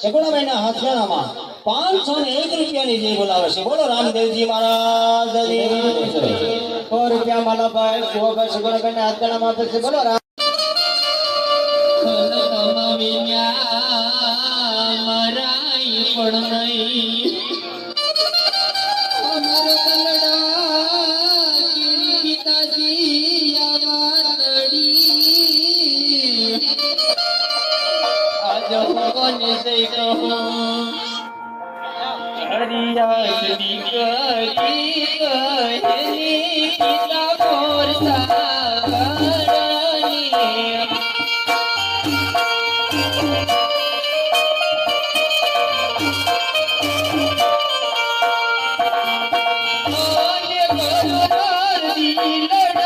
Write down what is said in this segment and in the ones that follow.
સગુણાબાઈના હથિયાણામાં પાંચસો ને એક રૂપિયાની જે બોલાવે છે, બોલો રામદેવજી મહારાજ સો રૂપિયા માલાભાઈ શિવભાઈ સુગુણાભાઈ ના હાથગાડામાં આપે છે, બોલો રામ. પણ નહીં અમર કલડા પિતાજી. से कहो हरियास निकली कहनी किला मोर सारानिया लड़ा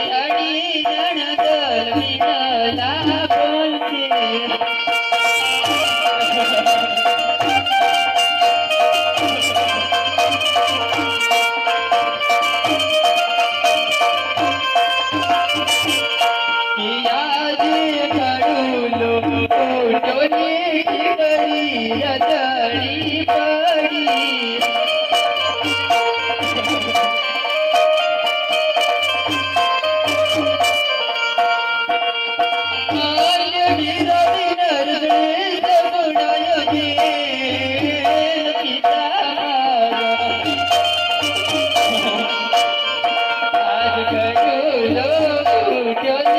आणि गणगल विनला बोलते. कडूलो कोटोने करी रदळी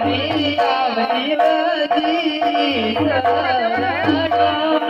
આવતી બધી સરાડા